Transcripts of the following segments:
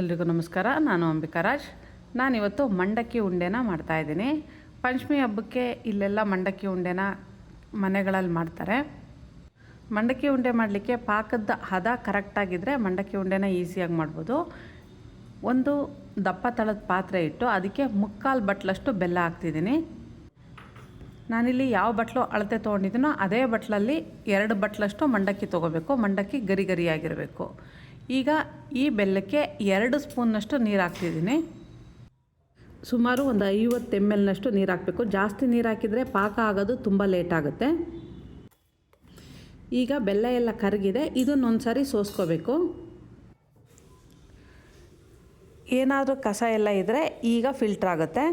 ಎಲ್ರಿಗೂ ನಮಸ್ಕಾರ. ನಾನು ಅಂಬಿಕಾ ರಾಜ್. ನಾನಿವತ್ತು ಮಂಡಕ್ಕಿ ಉಂಡೆನ ಮಾಡ್ತಾಯಿದ್ದೀನಿ ಪಂಚಮಿ ಹಬ್ಬಕ್ಕೆ ಇಲ್ಲೆಲ್ಲ ಮಂಡಕ್ಕಿ ಉಂಡೆನ ಮನೆಗಳಲ್ಲಿ ಮಾಡ್ತಾರೆ. ಮಂಡಕ್ಕಿ ಉಂಡೆ ಮಾಡಲಿಕ್ಕೆ ಪಾಕದ ಹದ ಕರೆಕ್ಟಾಗಿದ್ದರೆ ಮಂಡಕ್ಕಿ ಉಂಡೆನ ಈಸಿಯಾಗಿ ಮಾಡ್ಬೋದು. ಒಂದು ದಪ್ಪ ತಳದ ಪಾತ್ರೆ ಇಟ್ಟು ಅದಕ್ಕೆ ಮುಕ್ಕಾಲು ಬಟ್ಲಷ್ಟು ಬೆಲ್ಲ ಹಾಕ್ತಿದ್ದೀನಿ. ನಾನಿಲ್ಲಿ ಯಾವ ಬಟ್ಲು ಅಳತೆ ತೊಗೊಂಡಿದ್ದೀನೋ ಅದೇ ಬಟ್ಲಲ್ಲಿ ಎರಡು ಬಟ್ಲಷ್ಟು ಮಂಡಕ್ಕಿ ತೊಗೋಬೇಕು. ಮಂಡಕ್ಕಿ ಗರಿ ಗರಿಯಾಗಿರಬೇಕು. ಈಗ ಈ ಬೆಲ್ಲಕ್ಕೆ ಎರಡು ಸ್ಪೂನ್ನಷ್ಟು ನೀರು ಹಾಕ್ತಿದ್ದೀನಿ. ಸುಮಾರು ಒಂದು ಐವತ್ತು ಎಂ ಎಲ್ನಷ್ಟು ನೀರು ಹಾಕಬೇಕು. ಜಾಸ್ತಿ ನೀರು ಹಾಕಿದರೆ ಪಾಕ ಆಗೋದು ತುಂಬ ಲೇಟ್ ಆಗುತ್ತೆ. ಈಗ ಬೆಲ್ಲ ಎಲ್ಲ ಕರಗಿದೆ. ಇದನ್ನೊಂದು ಸಾರಿ ಸೋಸ್ಕೋಬೇಕು. ಏನಾದರೂ ಕಸ ಎಲ್ಲ ಇದ್ದರೆ ಈಗ ಫಿಲ್ಟರ್ ಆಗುತ್ತೆ.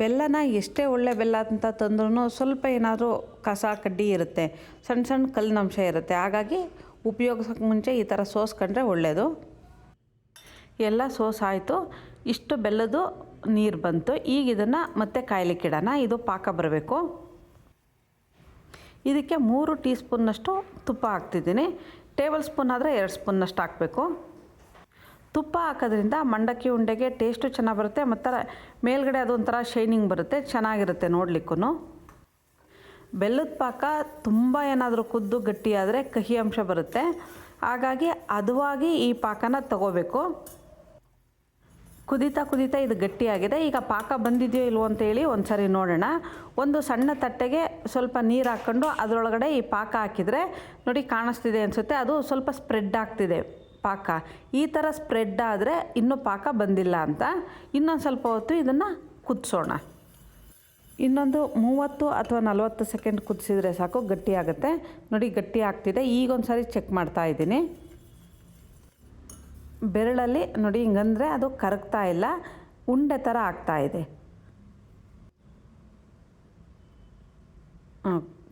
ಬೆಲ್ಲನ ಎಷ್ಟೇ ಒಳ್ಳೆ ಬೆಲ್ಲ ಅಂತ ತಂದ್ರೂ ಸ್ವಲ್ಪ ಏನಾದರೂ ಕಸ ಕಡ್ಡಿ ಇರುತ್ತೆ. ಸಣ್ಣ ಸಣ್ಣ ಕಲ್ಲಿನಂಶ ಇರುತ್ತೆ. ಹಾಗಾಗಿ ಉಪಯೋಗಿಸೋಕೆ ಮುಂಚೆ ಈ ಥರ ಸೋಸ್ಕೊಂಡ್ರೆ ಒಳ್ಳೆಯದು ಎಲ್ಲ ಸೋಸ್ ಆಯಿತು. ಇಷ್ಟು ಬೆಲ್ಲದ್ದು ನೀರು ಬಂತು. ಈಗ ಇದನ್ನು ಮತ್ತೆ ಕಾಯ್ಲಿಕ್ಕೆ ಇಡೋಣ. ಇದು ಪಾಕ ಬರಬೇಕು. ಇದಕ್ಕೆ ಮೂರು ಟೀ ಸ್ಪೂನ್ನಷ್ಟು ತುಪ್ಪ ಹಾಕ್ತಿದ್ದೀನಿ. ಟೇಬಲ್ ಸ್ಪೂನ್ ಆದರೆ ಎರಡು ಸ್ಪೂನ್ನಷ್ಟು ಹಾಕಬೇಕು. ತುಪ್ಪ ಹಾಕೋದ್ರಿಂದ ಮಂಡಕ್ಕಿ ಉಂಡೆಗೆ ಟೇಸ್ಟು ಚೆನ್ನಾಗಿ ಬರುತ್ತೆ. ಮತ್ತು ಮೇಲ್ಗಡೆ ಅದೊಂಥರ ಶೈನಿಂಗ್ ಬರುತ್ತೆ. ಚೆನ್ನಾಗಿರುತ್ತೆ ನೋಡಲಿಕ್ಕೂ ಬೆಲ್ಲದ ಪಾಕ ತುಂಬ ಏನಾದರೂ ಕುದ್ದು ಗಟ್ಟಿಯಾದರೆ ಕಹಿ ಅಂಶ ಬರುತ್ತೆ. ಹಾಗಾಗಿ ಹದವಾಗಿ ಈ ಪಾಕನ ತಗೋಬೇಕು. ಕುದೀತಾ ಕುದೀತಾ ಇದು ಗಟ್ಟಿಯಾಗಿದೆ. ಈಗ ಪಾಕ ಬಂದಿದೆಯೋ ಇಲ್ವೋ ಅಂತೇಳಿ ಒಂದು ಸರಿ ನೋಡೋಣ. ಒಂದು ಸಣ್ಣ ತಟ್ಟೆಗೆ ಸ್ವಲ್ಪ ನೀರು ಹಾಕ್ಕೊಂಡು ಅದರೊಳಗಡೆ ಈ ಪಾಕ ಹಾಕಿದರೆ ನೋಡಿ ಕಾಣಿಸ್ತಿದೆ ಅನಿಸುತ್ತೆ. ಅದು ಸ್ವಲ್ಪ ಸ್ಪ್ರೆಡ್ ಆಗ್ತಿದೆ ಪಾಕ. ಈ ಥರ ಸ್ಪ್ರೆಡ್ ಆದರೆ ಇನ್ನೂ ಪಾಕ ಬಂದಿಲ್ಲ ಅಂತ. ಇನ್ನೊಂದು ಸ್ವಲ್ಪ ಹೊತ್ತು ಇದನ್ನು ಕುದಿಸೋಣ. ಇನ್ನೊಂದು ಮೂವತ್ತು ಅಥವಾ ನಲವತ್ತು ಸೆಕೆಂಡ್ ಕುದಿಸಿದ್ರೆ ಸಾಕು, ಗಟ್ಟಿ ಆಗುತ್ತೆ. ನೋಡಿ, ಗಟ್ಟಿ ಆಗ್ತಿದೆ. ಈಗ ಒಂದು ಸಾರಿ ಚೆಕ್ ಮಾಡ್ತಾ ಇದ್ದೀನಿ. ಬೆರಳಲ್ಲಿ ನೋಡಿ, ಹಿಂಗಂದರೆ ಅದು ಕರಗ್ತಾ ಇಲ್ಲ. ಉಂಡೆ ಥರ ಆಗ್ತಾ ಇದೆ.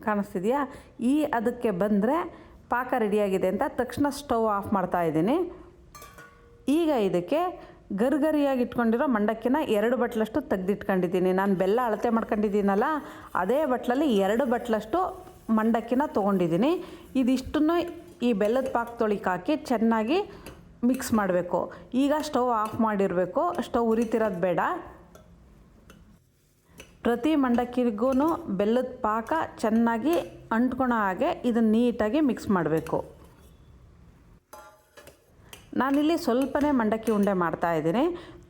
ಕಾಣಿಸ್ತಿದೆಯಾ? ಈ ಅದಕ್ಕೆ ಬಂದರೆ ಪಾಕ ರೆಡಿಯಾಗಿದೆ ಅಂತ ತಕ್ಷಣ ಸ್ಟವ್ ಆಫ್ ಮಾಡ್ತಾ ಇದ್ದೀನಿ. ಈಗ ಇದಕ್ಕೆ ಗರಿಗರಿಯಾಗಿ ಇಟ್ಕೊಂಡಿರೋ ಮಂಡಕ್ಕಿನ ಎರಡು ಬಟ್ಲಷ್ಟು ತೆಗೆದಿಟ್ಕೊಂಡಿದ್ದೀನಿ. ನಾನು ಬೆಲ್ಲ ಅಳತೆ ಮಾಡ್ಕೊಂಡಿದ್ದೀನಲ್ಲ, ಅದೇ ಬಟ್ಲಲ್ಲಿ ಎರಡು ಬಟ್ಲಷ್ಟು ಮಂಡಕ್ಕಿನ ತೊಗೊಂಡಿದ್ದೀನಿ. ಇದಿಷ್ಟನ್ನು ಈ ಬೆಲ್ಲದ ಪಾಕ ಹಾಕಿ ಚೆನ್ನಾಗಿ ಮಿಕ್ಸ್ ಮಾಡಬೇಕು. ಈಗ ಸ್ಟವ್ ಆಫ್ ಮಾಡಿರಬೇಕು. ಸ್ಟವ್ ಉರಿತಿರೋದು ಬೇಡ. ಪ್ರತಿ ಮಂಡಕ್ಕಿಗೂ ಬೆಲ್ಲದ ಪಾಕ ಚೆನ್ನಾಗಿ ಅಂಟ್ಕೊಳೋ ಹಾಗೆ ಇದನ್ನು ನೀಟಾಗಿ ಮಿಕ್ಸ್ ಮಾಡಬೇಕು. ನಾನಿಲ್ಲಿ ಸ್ವಲ್ಪನೇ ಮಂಡಕ್ಕಿ ಉಂಡೆ ಮಾಡ್ತಾ ಇದ್ದೀನಿ.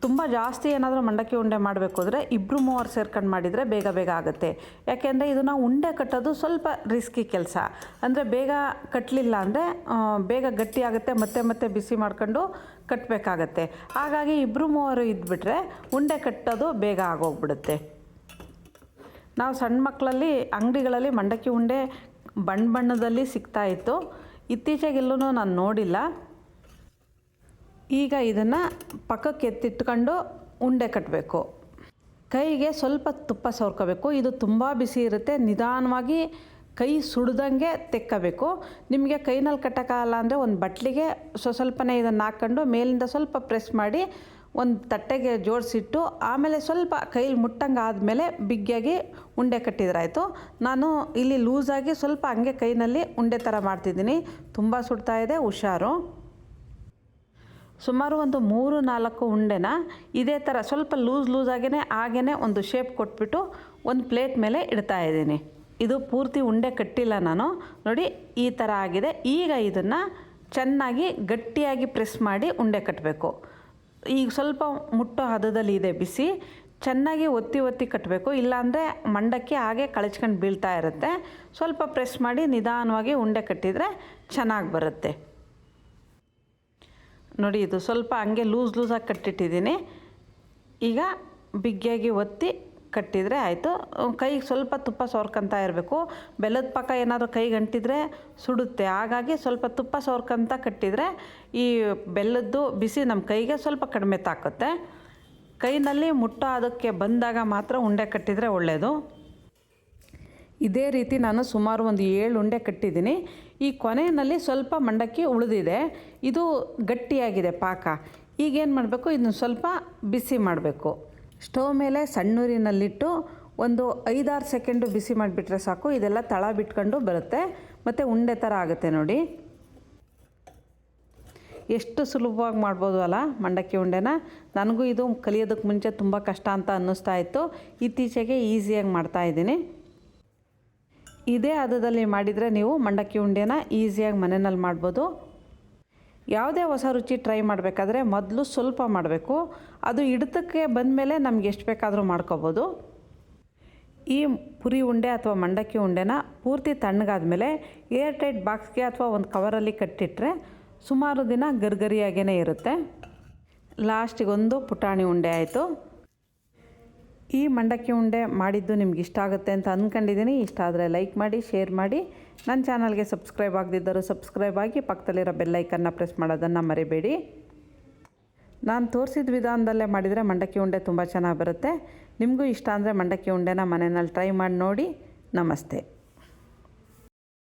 ತುಂಬ ಜಾಸ್ತಿ ಏನಾದರೂ ಮಂಡಕ್ಕಿ ಉಂಡೆ ಮಾಡಬೇಕು ಅಂದರೆ ಇಬ್ಬರು ಮೂವರು ಸೇರ್ಕೊಂಡು ಮಾಡಿದರೆ ಬೇಗ ಬೇಗ ಆಗುತ್ತೆ. ಯಾಕೆಂದರೆ ಇದು ನಾವು ಉಂಡೆ ಕಟ್ಟೋದು ಸ್ವಲ್ಪ ರಿಸ್ಕಿ ಕೆಲಸ. ಅಂದರೆ ಬೇಗ ಕಟ್ಟಲಿಲ್ಲ ಅಂದರೆ ಬೇಗ ಗಟ್ಟಿ ಆಗುತ್ತೆ, ಮತ್ತೆ ಮತ್ತೆ ಬಿಸಿ ಮಾಡ್ಕೊಂಡು ಕಟ್ಟಬೇಕಾಗತ್ತೆ ಹಾಗಾಗಿ ಇಬ್ಬರು ಮೂವರು ಇದ್ಬಿಟ್ರೆ ಉಂಡೆ ಕಟ್ಟೋದು ಬೇಗ ಆಗೋಗ್ಬಿಡುತ್ತೆ. ನಾವು ಸಣ್ಣ ಮಕ್ಕಳಲ್ಲಿ, ಅಂಗಡಿಗಳಲ್ಲಿ ಮಂಡಕ್ಕಿ ಉಂಡೆ ಬಣ್ಣ ಬಣ್ಣದಲ್ಲಿ ಸಿಗ್ತಾಯಿತ್ತು ಇತ್ತೀಚೆಗೆಲ್ಲೂ ನಾನು ನೋಡಿಲ್ಲ. ಈಗ ಇದನ್ನು ಪಕ್ಕಕ್ಕೆ ಎತ್ತಿಟ್ಕೊಂಡು ಉಂಡೆ ಕಟ್ಟಬೇಕು ಕೈಗೆ ಸ್ವಲ್ಪ ತುಪ್ಪ ಸವರ್ಕೋಬೇಕು. ಇದು ತುಂಬ ಬಿಸಿ ಇರುತ್ತೆ. ನಿಧಾನವಾಗಿ ಕೈ ಸುಡ್ದಂಗೆ ತೆಕ್ಕಬೇಕು. ನಿಮಗೆ ಕೈನಲ್ಲಿ ಕಟ್ಟೋಕ್ಕಾಗಲ್ಲ ಅಂದರೆ ಒಂದು ಬಟ್ಲಿಗೆ ಸ್ವ ಸ್ವಲ್ಪನೇ ಇದನ್ನು ಹಾಕ್ಕೊಂಡು ಮೇಲಿಂದ ಸ್ವಲ್ಪ ಪ್ರೆಸ್ ಮಾಡಿ ಒಂದು ತಟ್ಟೆಗೆ ಜೋಡಿಸಿಟ್ಟು ಆಮೇಲೆ ಸ್ವಲ್ಪ ಕೈಲಿ ಮುಟ್ಟಂಗೆ ಆದಮೇಲೆ ಬಿಗ್ಗಿಯಾಗಿ ಉಂಡೆ ಕಟ್ಟಿದ್ರಾಯಿತು. ನಾನು ಇಲ್ಲಿ ಲೂಸಾಗಿ ಸ್ವಲ್ಪ ಹಂಗೆ ಕೈನಲ್ಲಿ ಉಂಡೆ ಥರ ಮಾಡ್ತಿದ್ದೀನಿ. ತುಂಬ ಸುಡ್ತಾ ಇದೆ, ಹುಷಾರು. ಸುಮಾರು ಒಂದು ಮೂರು ನಾಲ್ಕು ಉಂಡೆನ ಇದೇ ಥರ ಸ್ವಲ್ಪ ಲೂಸ್ ಲೂಸ್ ಲೂಸಾಗೇ ಹಾಗೇ ಒಂದು ಶೇಪ್ ಕೊಟ್ಬಿಟ್ಟು ಒಂದು ಪ್ಲೇಟ್ ಮೇಲೆ ಇಡ್ತಾ ಇದ್ದೀನಿ. ಇದು ಪೂರ್ತಿ ಉಂಡೆ ಕಟ್ಟಿಲ್ಲ ನಾನು. ನೋಡಿ, ಈ ಥರ ಆಗಿದೆ. ಈಗ ಇದನ್ನು ಚೆನ್ನಾಗಿ ಗಟ್ಟಿಯಾಗಿ ಪ್ರೆಸ್ ಮಾಡಿ ಉಂಡೆ ಕಟ್ಟಬೇಕು ಈಗ ಸ್ವಲ್ಪ ಮುಟ್ಟೋ ಹದದಲ್ಲಿ ಇದೆ ಬಿಸಿ. ಚೆನ್ನಾಗಿ ಒತ್ತಿ ಒತ್ತಿ ಕಟ್ಟಬೇಕು ಇಲ್ಲಾಂದರೆ ಮಂಡಕ್ಕಿ ಹಾಗೆ ಕಳಚ್ಕೊಂಡು ಬೀಳ್ತಾ ಇರುತ್ತೆ. ಸ್ವಲ್ಪ ಪ್ರೆಸ್ ಮಾಡಿ ನಿಧಾನವಾಗಿ ಉಂಡೆ ಕಟ್ಟಿದರೆ ಚೆನ್ನಾಗಿ ಬರುತ್ತೆ. ನೋಡಿ ಇದು ಸ್ವಲ್ಪ ಹಂಗೆ ಲೂಸ್ ಲೂಸಾಗಿ ಕಟ್ಟಿಟ್ಟಿದ್ದೀನಿ. ಈಗ ಬಿಗ್ಗಿಯಾಗಿ ಒತ್ತಿ ಕಟ್ಟಿದರೆ ಆಯಿತು. ಕೈಗೆ ಸ್ವಲ್ಪ ತುಪ್ಪ ಸೋರ್ಕೊಂತ ಇರಬೇಕು. ಬೆಲ್ಲದ ಪಾಕ ಏನಾದರೂ ಕೈಗೆ ಅಂಟಿದರೆ ಸುಡುತ್ತೆ. ಹಾಗಾಗಿ ಸ್ವಲ್ಪ ತುಪ್ಪ ಸೋರ್ಕೊಂತ ಕಟ್ಟಿದರೆ ಈ ಬೆಲ್ಲದ್ದು ಬಿಸಿ ನಮ್ಮ ಕೈಗೆ ಸ್ವಲ್ಪ ಕಡಿಮೆ ತಾಕುತ್ತೆ. ಕೈನಲ್ಲಿ ಮುಟ್ಟೋ ಅದಕ್ಕೆ ಬಂದಾಗ ಮಾತ್ರ ಉಂಡೆ ಕಟ್ಟಿದರೆ ಒಳ್ಳೆಯದು ಇದೇ ರೀತಿ ನಾನು ಸುಮಾರು ಒಂದು ಏಳು ಉಂಡೆ ಕಟ್ಟಿದ್ದೀನಿ. ಈ ಕೊನೆಯಲ್ಲಿ ಸ್ವಲ್ಪ ಮಂಡಕ್ಕಿ ಉಳಿದಿದೆ. ಇದು ಗಟ್ಟಿಯಾಗಿದೆ ಪಾಕ. ಈಗೇನು ಮಾಡಬೇಕು? ಇದನ್ನು ಸ್ವಲ್ಪ ಬಿಸಿ ಮಾಡಬೇಕು. ಸ್ಟವ್ ಮೇಲೆ ಸಣ್ಣೂರಿನಲ್ಲಿಟ್ಟು ಒಂದು ಐದಾರು ಸೆಕೆಂಡು ಬಿಸಿ ಮಾಡಿಬಿಟ್ರೆ ಸಾಕು. ಇದೆಲ್ಲ ತಳ ಬಿಟ್ಕೊಂಡು ಬರುತ್ತೆ. ಮತ್ತು ಉಂಡೆ ಥರ ಆಗುತ್ತೆ ನೋಡಿ. ಎಷ್ಟು ಸುಲಭವಾಗಿ ಮಾಡ್ಬೋದು ಅಲ್ಲ ಮಂಡಕ್ಕಿ ಉಂಡೆನ? ನನಗೂ ಇದು ಕಲಿಯೋದಕ್ಕೆ ಮುಂಚೆ ತುಂಬ ಕಷ್ಟ ಅಂತ ಅನ್ನಿಸ್ತಾ ಇತ್ತು. ಇತ್ತೀಚೆಗೆ ಈಸಿಯಾಗಿ ಮಾಡ್ತಾಯಿದ್ದೀನಿ ಇದೇ ಹದದಲ್ಲಿ ಮಾಡಿದರೆ ನೀವು ಮಂಡಕ್ಕಿ ಉಂಡೆನ ಈಸಿಯಾಗಿ ಮನೆಯಲ್ಲಿ ಮಾಡ್ಬೋದು. ಯಾವುದೇ ಹೊಸ ರುಚಿ ಟ್ರೈ ಮಾಡಬೇಕಾದ್ರೆ ಮೊದಲು ಸ್ವಲ್ಪ ಮಾಡಬೇಕು. ಅದು ಹಿಡಿತಕ್ಕೆ ಬಂದಮೇಲೆ ನಮ್ಗೆ ಎಷ್ಟು ಬೇಕಾದರೂ ಮಾಡ್ಕೋಬೋದು. ಈ ಪುರಿ ಉಂಡೆ ಅಥವಾ ಮಂಡಕ್ಕಿ ಉಂಡೆನ ಪೂರ್ತಿ ತಣ್ಣಗಾದ್ಮೇಲೆ ಏರ್ ಟೈಟ್ ಬಾಕ್ಸ್ಗೆ ಅಥವಾ ಒಂದು ಕವರಲ್ಲಿ ಕಟ್ಟಿಟ್ರೆ ಸುಮಾರು ದಿನ ಗರ್ಗರಿಯಾಗೇ ಇರುತ್ತೆ. ಲಾಸ್ಟಿಗೊಂದು ಪುಟಾಣಿ ಉಂಡೆ ಆಯಿತು. ಈ ಮಂಡಕ್ಕಿ ಉಂಡೆ ಮಾಡಿದ್ದು ನಿಮ್ಗೆ ಇಷ್ಟ ಆಗುತ್ತೆ ಅಂತ ಅಂದ್ಕೊಂಡಿದ್ದೀನಿ ಇಷ್ಟ ಆದರೆ ಲೈಕ್ ಮಾಡಿ ಶೇರ್ ಮಾಡಿ. ನನ್ನ ಚಾನಲ್ಗೆ ಸಬ್ಸ್ಕ್ರೈಬ್ ಆಗದಿದ್ದರೂ ಸಬ್ಸ್ಕ್ರೈಬ್ ಆಗಿ ಪಕ್ಕದಲ್ಲಿರೋ ಬೆಲ್ಲೈಕನ್ನ ಪ್ರೆಸ್ ಮಾಡೋದನ್ನು ಮರಿಬೇಡಿ. ನಾನು ತೋರಿಸಿದ ವಿಧಾನದಲ್ಲೇ ಮಾಡಿದರೆ ಮಂಡಕ್ಕಿ ಉಂಡೆ ತುಂಬ ಚೆನ್ನಾಗಿ ಬರುತ್ತೆ. ನಿಮಗೂ ಇಷ್ಟ ಅಂದರೆ ಮಂಡಕ್ಕಿ ಉಂಡೆನ ಮನೆಯಲ್ಲಿ ಟ್ರೈ ಮಾಡಿ ನೋಡಿ. ನಮಸ್ತೆ.